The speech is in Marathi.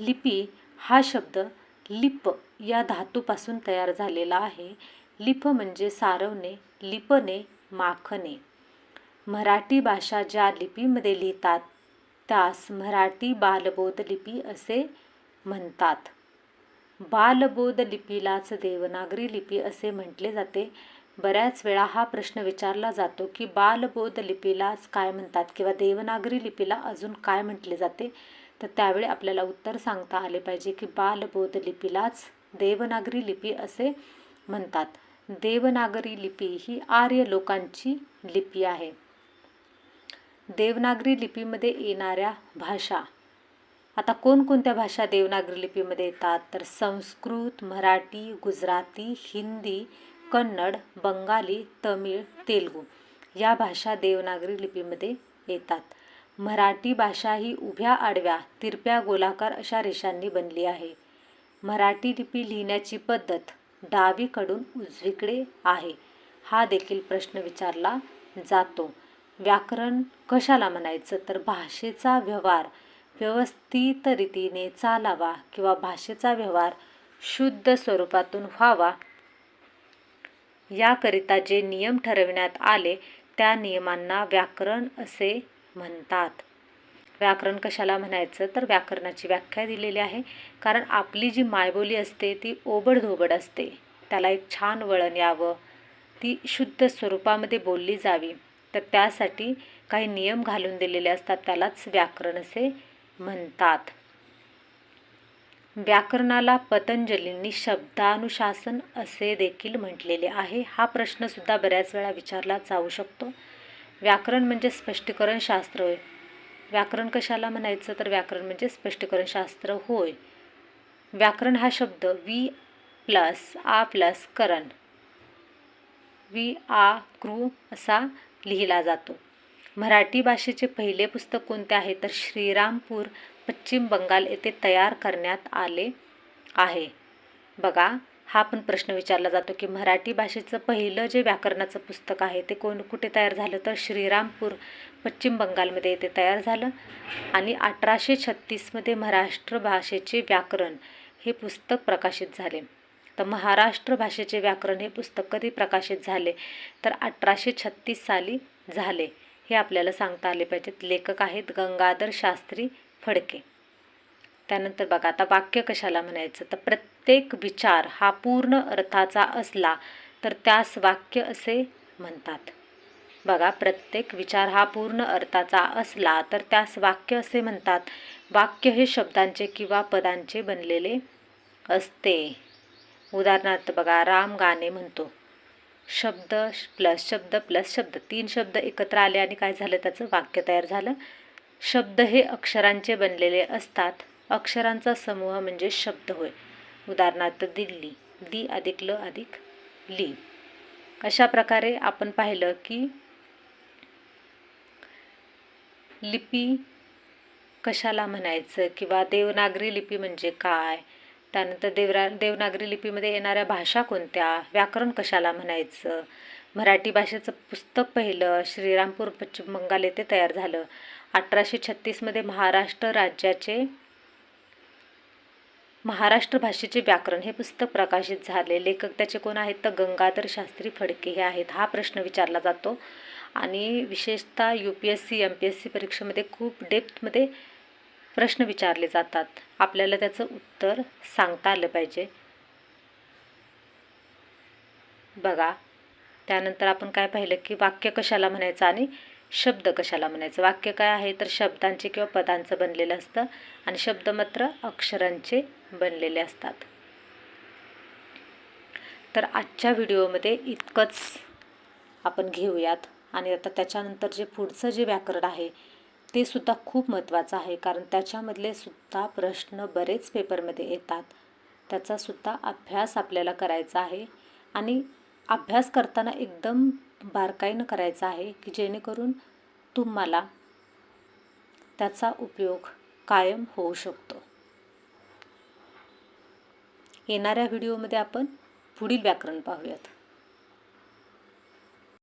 लिपी हा शब्द लिप या धातूपासून तयार झालेला आहे. लिप म्हणजे सारवणे लिपणे माखणे. मराठी भाषा ज्या लिपीमध्ये लिहितात त्यास मराठी बालबोध लिपी असे म्हणतात. बालबोध लिपीलाच देवनागरी लिपी असे म्हटले जाते. बऱ्याच वेळा हा प्रश्न विचारला जातो की बालबोध लिपीलाच काय म्हणतात किंवा देवनागरी लिपीला अजून काय म्हटले जाते? तर त्यावेळी आपल्याला उत्तर सांगता आले पाहिजे की बालबोध लिपीलाच देवनागरी लिपी असे म्हणतात. देवनागरी लिपी ही आर्य लोकांची लिपी आहे. देवनागरी लिपीमध्ये येणाऱ्या भाषा. आता कोणकोणत्या भाषा देवनागरी लिपीमध्ये येतात? तर संस्कृत मराठी गुजराती हिंदी कन्नड बंगाली तमिळ तेलुगू या भाषा देवनागरी लिपीमध्ये येतात. मराठी भाषा ही उभ्या आडव्या तिरप्या गोलाकार अशा रेषांनी बनली आहे. मराठी लिपी लिहिण्याची पद्धत डावीकडून उजवीकडे आहे. हा देखील प्रश्न विचारला जातो. व्याकरण कशाला म्हणायचं? तर भाषेचा व्यवहार व्यवस्थित रीतीने चालावा किंवा भाषेचा व्यवहार शुद्ध स्वरूपातून व्हावा याकरिता जे नियम ठरविण्यात आले त्या नियमांना व्याकरण असे म्हणतात. व्याकरण कशाला म्हणायचं? तर व्याकरणाची व्याख्या दिलेली आहे. कारण आपली जी मायबोली असते ती ओबडधोबड असते. त्याला एक छान वळण यावं. ती शुद्ध स्वरूपामध्ये बोलली जावी. तर त्यासाठी काही नियम घालून दिलेले असतात त्यालाच व्याकरण असे म्हणतात. व्याकरणाला पतंजलींनी शब्दानुशासन असे देखील म्हटलेले आहे. हा प्रश्नसुद्धा बऱ्याच वेळा विचारला जाऊ शकतो. व्याकरण म्हणजे स्पष्टीकरण शास्त्र होय. व्याकरण कशाला म्हणायचं? तर व्याकरण म्हणजे स्पष्टीकरण शास्त्र होय. व्याकरण हा शब्द वी प्लस आ प्लस करण. वी आ कृ असा लिहिला जातो. मराठी भाषेचे पहिले पुस्तक कोणते आहे? तर श्रीरामपूर पश्चिम बंगाल येथे तयार करण्यात आले आहे. बघा. हा पण प्रश्न विचारला जातो की मराठी भाषेचं पहिलं जे व्याकरणाचं पुस्तक आहे ते कोण कुठे तयार झालं? तर श्रीरामपूर पश्चिम बंगालमध्ये येथे तयार झालं. आणि अठराशे छत्तीसमध्ये महाराष्ट्र भाषेचे व्याकरण हे पुस्तक प्रकाशित झाले. तर महाराष्ट्र भाषेचे व्याकरण हे पुस्तक कधी प्रकाशित झाले? तर अठराशे छत्तीस साली झाले. हे आपल्याला सांगता आले पाहिजेत. लेखक आहेत गंगाधर शास्त्री फडके. त्यानंतर बघा आता वाक्य कशाला म्हणायचं? तर प्रत्येक विचार हा पूर्ण अर्थाचा असला तर त्यास वाक्य असे म्हणतात. बघा प्रत्येक विचार हा पूर्ण अर्थाचा असला तर त्यास वाक्य असे म्हणतात. वाक्य हे शब्दांचे किंवा पदांचे बनलेले असते. उदाहरणार्थ बघा राम गाणे म्हणतो. शब्द प्लस शब्द प्लस शब्द तीन शब्द एकत्र आले आणि काय झालं? त्याचं वाक्य तयार झालं. शब्द हे अक्षरांचे बनलेले असतात. अक्षरांचा समूह म्हणजे शब्द होय. उदाहरणार्थ दिल्ली दी अधिक ल अधिक ली. अशा प्रकारे आपण पाहिलं की लिपी कशाला म्हणायचं किंवा देवनागरी लिपी म्हणजे काय? त्यानंतर देवरा देवनागरी लिपीमध्ये येणाऱ्या भाषा कोणत्या? व्याकरण कशाला म्हणायचं? मराठी भाषेचं पुस्तक पहिलं श्रीरामपूर पश्चिम बंगाल येथे तयार झालं. अठराशे छत्तीसमध्ये महाराष्ट्र राज्याचे महाराष्ट्र भाषेचे व्याकरण हे पुस्तक प्रकाशित झाले. लेखक त्याचे कोण आहेत? तर गंगाधर शास्त्री फडके हे आहेत. हा प्रश्न विचारला जातो. आणि विशेषतः U P S C M P S C परीक्षेमध्ये खूप डेप्थमध्ये प्रश्न विचारले जातात. आपल्याला त्याचं उत्तर सांगता आलं पाहिजे. बघा. त्यानंतर आपण काय पाहिलं की वाक्य कशाला म्हणायचं आणि शब्द कशाला म्हणायचं? वाक्य काय आहे? तर शब्दांचे किंवा पदांचं बनलेलं असतं आणि शब्द मात्र अक्षरांचे बनलेले असतात. तर आजच्या व्हिडिओमध्ये इतकंच आपण घेऊयात आणि आता त्याच्यानंतर जे पुढचं जे व्याकरण आहे ते सुद्धा खूप महत्त्वाचं आहे कारण त्याच्यामधले सुद्धा प्रश्न बरेच पेपरमध्ये येतात. त्याचासुद्धा अभ्यास आपल्याला करायचा आहे आणि अभ्यास करताना एकदम बारकाईनं करायचा आहे की जेणेकरून तुम्हाला त्याचा उपयोग कायम होऊ शकतो. येणाऱ्या व्हिडिओमध्ये आपण पुढील व्याकरण पाहूयात.